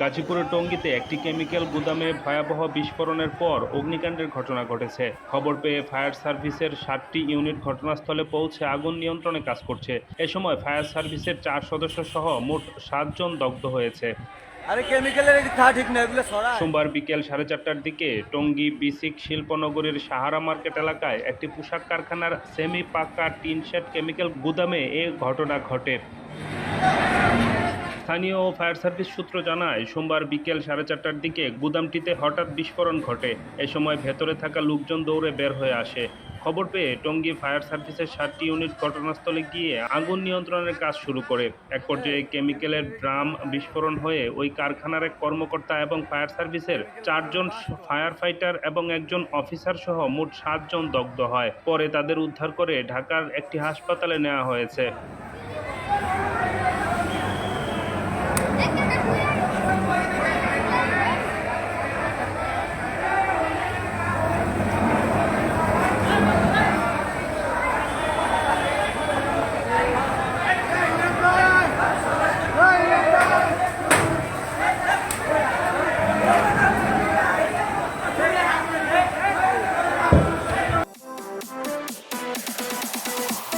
গাজীপুরের টঙ্গিতে একটি কেমিক্যাল গুদামে ভয়াবহ বিস্ফোরণের পর অগ্নিকাণ্ডের ঘটনা ঘটেছে। খবর পেয়ে ফায়ার সার্ভিসের সাতটি ইউনিট ঘটনাস্থলে পৌঁছে আগুন নিয়ন্ত্রণে কাজ করছে। এ সময় ফায়ার সার্ভিসের চার সদস্য সহ মোট সাতজন দগ্ধ হয়েছে। আরে ঠিক সোমবার বিকেল সাড়ে চারটার দিকে টঙ্গী বিসিক শিল্পনগরীর সাহারা মার্কেট এলাকায় একটি পোশাক কারখানার সেমি পাকা টিন শেড কেমিক্যাল গুদামে এ ঘটনা ঘটে। স্থানীয় ফায়ার সার্ভিস সূত্র জানায়, সোমবার বিকেল সাড়ে চারটার দিকে গুদামটিতে হঠাৎ বিস্ফোরণ ঘটে। এ সময় ভেতরে থাকা লোকজন দৌড়ে বের হয়ে আসে। খবর পেয়ে টঙ্গী ফায়ার সার্ভিসের সাতটি ইউনিট ঘটনাস্থলে গিয়ে আগুন নিয়ন্ত্রণের কাজ শুরু করে। এক পর্যায়ে কেমিক্যালের ড্রাম বিস্ফোরণ হয়ে ওই কারখানার এক কর্মকর্তা এবং ফায়ার সার্ভিসের চারজন ফায়ার ফাইটার এবং একজন অফিসার সহ মোট সাতজন দগ্ধ হয়। পরে তাদের উদ্ধার করে ঢাকার একটি হাসপাতালে নেওয়া হয়েছে। Yeah.